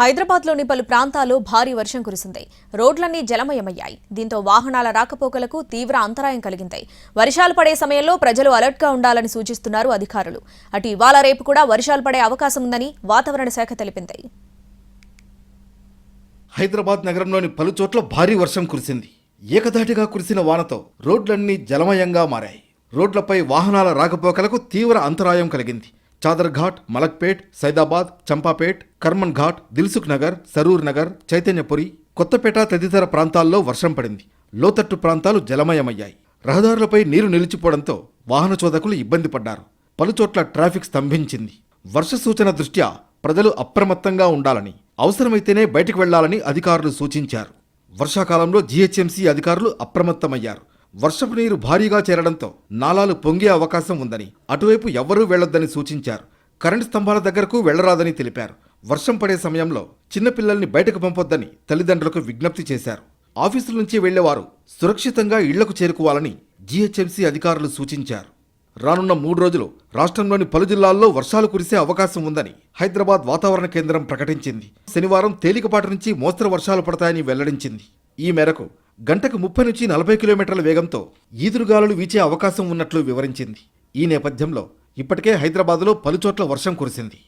హైదరాబాద్లోని పలు ప్రాంతాల్లో భారీ వర్షం కురిసింది. రోడ్లన్నీ జలమయమయ్యాయి. దీంతో వాహనాల రాకపోకలకు తీవ్ర అంతరాయం కలిగింది. వర్షాలు పడే సమయంలో ప్రజలు అలర్ట్గా ఉండాలని సూచిస్తున్నారు అధికారులు. అటు ఇవాళ రేపు కూడా వర్షాలు పడే అవకాశం ఉందని వాతావరణ శాఖ తెలిపింది. హైదరాబాద్ నగరంలోని పలు చోట్ల భారీ వర్షం కురిసింది. ఏకధాటిగా కురిసిన వానతో రోడ్లన్నీ జలమయంగా మారాయి. రోడ్లపై వాహనాల రాకపోకలకు తీవ్ర అంతరాయం కలిగింది. చాదర్ఘాట్ మలక్పేట్ సైదాబాద్ చంపాపేట్ కర్మన్ ఘాట్ దిల్సుఖ్ నగర్ సరూర్ నగర్ చైతన్యపురి కొత్తపేట తదితర ప్రాంతాల్లో వర్షం పడింది. లోతట్టు ప్రాంతాలు జలమయమయ్యాయి. రహదారులపై నీరు నిలిచిపోవడంతో వాహన చోదకులు ఇబ్బంది పడ్డారు. పలుచోట్ల ట్రాఫిక్ స్తంభించింది. వర్ష సూచన దృష్ట్యా ప్రజలు అప్రమత్తంగా ఉండాలని అవసరమైతేనే బయటకు వెళ్ళాలని అధికారులు సూచించారు. వర్షాకాలంలో జీహెచ్ఎంసీ అధికారులు అప్రమత్తమయ్యారు. వర్షపు నీరు భారీగా చేరడంతో నాలాలు పొంగే అవకాశం ఉందని అటువైపు ఎవ్వరూ వెళ్ళొద్దని సూచించారు. కరెంటు స్తంభాల దగ్గరకు వెళ్ళరాదని తెలిపారు. వర్షం పడే సమయంలో చిన్నపిల్లల్ని బయటకు పంపొద్దని తల్లిదండ్రులకు విజ్ఞప్తి చేశారు. ఆఫీసుల నుంచి వెళ్ళేవారు సురక్షితంగా ఇళ్ళకు చేరుకోవాలని జీహెచ్ఎంసీ అధికారులు సూచించారు. రానున్న మూడు రోజులు రాష్ట్రంలోని పలు జిల్లాల్లో వర్షాలు కురిసే అవకాశం ఉందని హైదరాబాద్ వాతావరణ కేంద్రం ప్రకటించింది. శనివారం తేలికపాటి నుంచి మోస్తరు వర్షాలు పడతాయని వెల్లడించింది. ఈ మేరకు గంటకు ముప్పై నుంచి నలభై కిలోమీటర్ల వేగంతో ఈదురుగాలులు వీచే అవకాశం ఉన్నట్లు వివరించింది. ఈ నేపథ్యంలో ఇప్పటికే హైదరాబాద్లో పలుచోట్ల వర్షం కురిసింది.